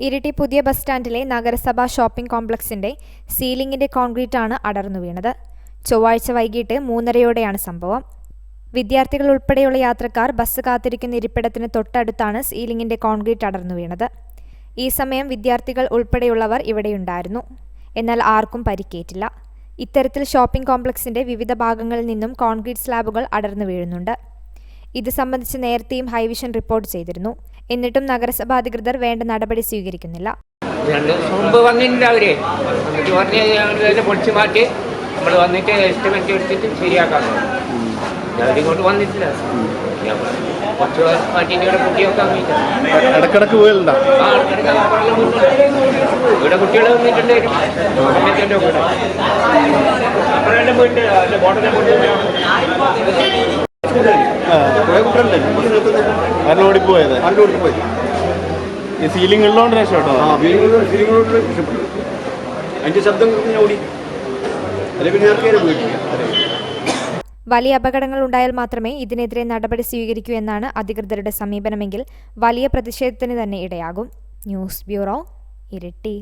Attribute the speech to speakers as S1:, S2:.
S1: ഇരിട്ടി പുതിയ ബസ് സ്റ്റാൻഡിലെ നഗരസഭാ ഷോപ്പിംഗ് കോംപ്ലക്സിന്റെ സീലിംഗിന്റെ ആണ് അടർന്നു വീണത്. ചൊവ്വാഴ്ച വൈകിട്ട് മൂന്നരയോടെയാണ് സംഭവം. വിദ്യാർത്ഥികൾ ഉൾപ്പെടെയുള്ള യാത്രക്കാർ ബസ് കാത്തിരിക്കുന്ന ഇരിപ്പിടത്തിന് തൊട്ടടുത്താണ് സീലിംഗിന്റെ കോൺക്രീറ്റ് അടർന്നു വീണത്. ഈ സമയം വിദ്യാർത്ഥികൾ ഉൾപ്പെടെയുള്ളവർ ഇവിടെയുണ്ടായിരുന്നു. എന്നാൽ ആർക്കും പരിക്കേറ്റില്ല. ഇത്തരത്തിൽ ഷോപ്പിംഗ് കോംപ്ലക്സിന്റെ വിവിധ ഭാഗങ്ങളിൽ നിന്നും കോൺക്രീറ്റ് സ്ലാബുകൾ അടർന്നു വീഴുന്നുണ്ട്. ഇത് സംബന്ധിച്ച് നേരത്തെയും ഹൈവിഷൻ റിപ്പോർട്ട് ചെയ്തിരുന്നു. എന്നിട്ടും നഗരസഭാ അധികൃതർ വേണ്ട നടപടി സ്വീകരിക്കുന്നില്ല.
S2: രണ്ട് ദിവസം മുമ്പ് വന്നിട്ടുണ്ട് അവർ. എന്നിട്ട് പറഞ്ഞ് ഞങ്ങളെല്ലാം മാറ്റി നമ്മൾ വന്നിട്ട് എസ്റ്റിമേറ്റ് എടുത്തിട്ട് ശരിയാക്കാൻ അവരിങ്ങോട്ട് വന്നിട്ടില്ല. കുറച്ച് മാറ്റിയിട്ട് ഇവിടെ കുട്ടിയൊക്കെ
S3: ഇടക്കിടക്ക്
S2: കുട്ടികൾ വന്നിട്ടുണ്ട്. കൂടെ. പോയിട്ട് പോയിട്ട്
S3: ആരും
S4: പോയത്? കൊടുത്ത് പോയി
S3: ഈ സീലിംഗ് ഉള്ളതുകൊണ്ട് രക്ഷപ്പെട്ടോ
S4: ആ വീടുകളിൽ സിരികളോട്ട് രക്ഷപ്പെട്ടു. അതിന്റെ ശബ്ദം ഞാൻ ഓടി. അല്ലെ പിന്നെ പോയിട്ടില്ല
S1: വലിയ അപകടങ്ങൾ ഉണ്ടായാൽ മാത്രമേ ഇതിനെതിരെ നടപടി സ്വീകരിക്കൂ എന്നാണ് അധികൃതരുടെ സമീപനമെങ്കിൽ വലിയ പ്രതിഷേധത്തിന് തന്നെ ഇടയാകും. News bureau Iritty.